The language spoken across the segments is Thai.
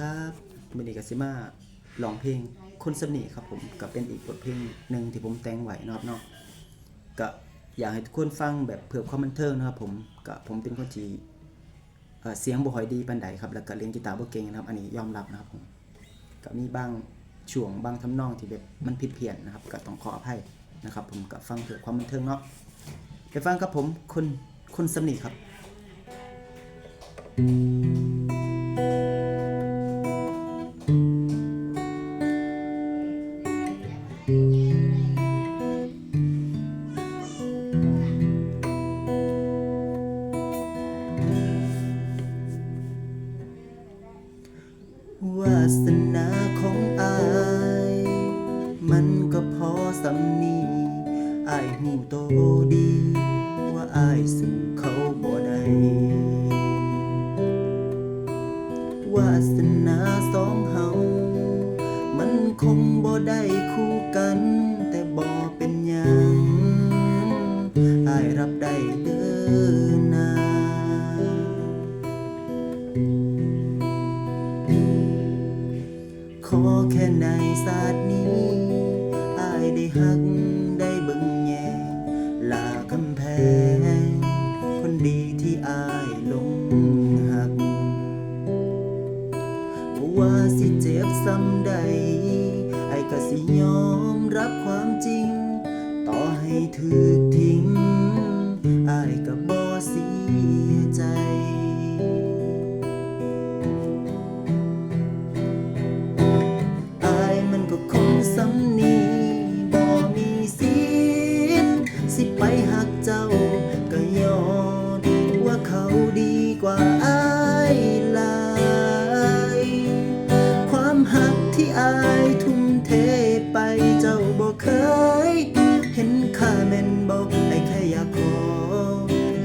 ครับมินิกาซิมาร้องเพลงคนสนิครับผมก็เป็นอีกบทเพลงหนึ่งที่ผมแต่งไว้เนาะครับเนาะก็อยากให้ทุกคนฟังแบบเพื่อความบันเทิงนะครับผมก็ผมเป็นคนที่เอ่อเสียงบ่ค่อยดีปานใดครับแล้วก็เล่นกีตาร์บ่เก่งนะครับ อันนี้ยอมรับนะครับผมก็มีบางช่วงบางทำนองที่แบบมันผิดเพี้ยนนะครับก็ต้องขออภัยนะครับ ผมก็ฟังเพื่อความบันเทิงเนาะไปฟังครับผมคนคนสนิครับว สำนีอายหูโตดี ว่าอายสู่เขาบ่ได้วาสนาสองเฮา มันคงบ่ได้คู่กัน แต่บ่เป็นหยังอายรับได้เด้อน หักได้เบิ่งแยงลาคำแพง คนดีที่อายลงหักบ่ว่าสิเจ็บซ้ำใด ไอ้ก็สิยอมรับความจริง ต่อให้ถือทิ้ง อายกับ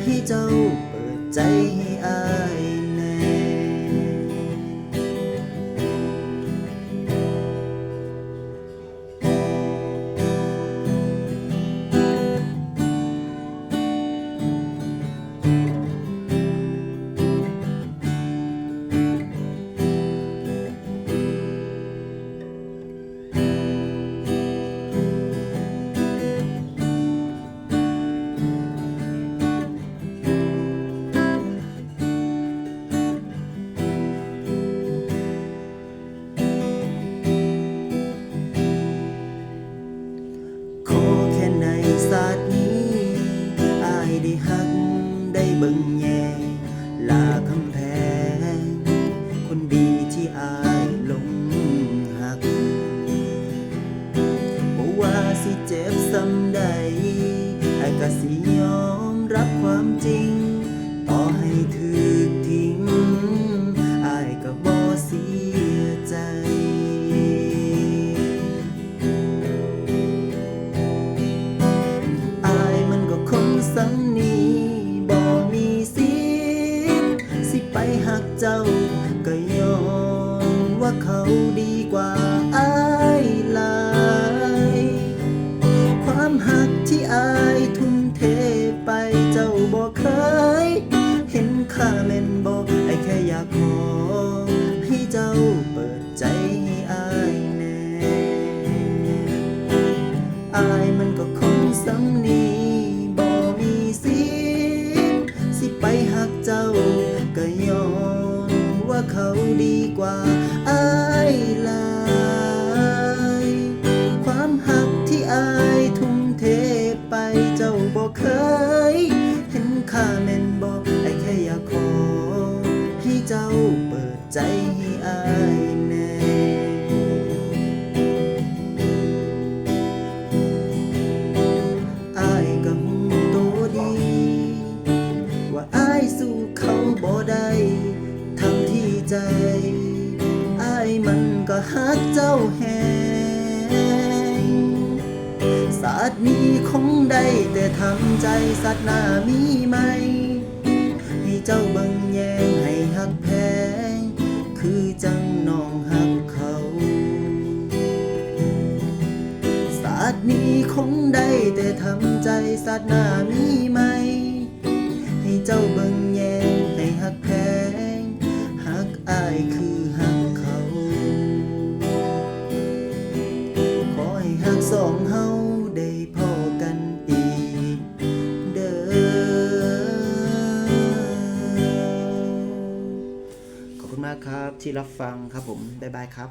ให้เจ้าเปิดใจให้อาย ได้เบิ่งแยงลาคำแพง คนดีที่อายลงหักบ่ว่าสิเจ็บซ้ำใดไอ้ก็สิยอมรับความจริง ต่อให้ถูกที ว่า อายมันก็ฮักเจ้าแหงศาสตร์นี้คงได้แต่ทำใจสัตว์หน้ามีไหม ให้เจ้าบิ่งแยงให้ฮักแพง คือจังน้องฮักเขาศาสตร์นี้คงได้แต่ทำใจศาสตร์หน้ามีไหม ให้เจ้าบิ่งแยงให้หักแพง อายคือหักเขา ขอให้หักสองเฮาได้พอกันอีก เด้อ ขอบคุณมากครับที่รับฟังครับผม บ๊ายบายครับ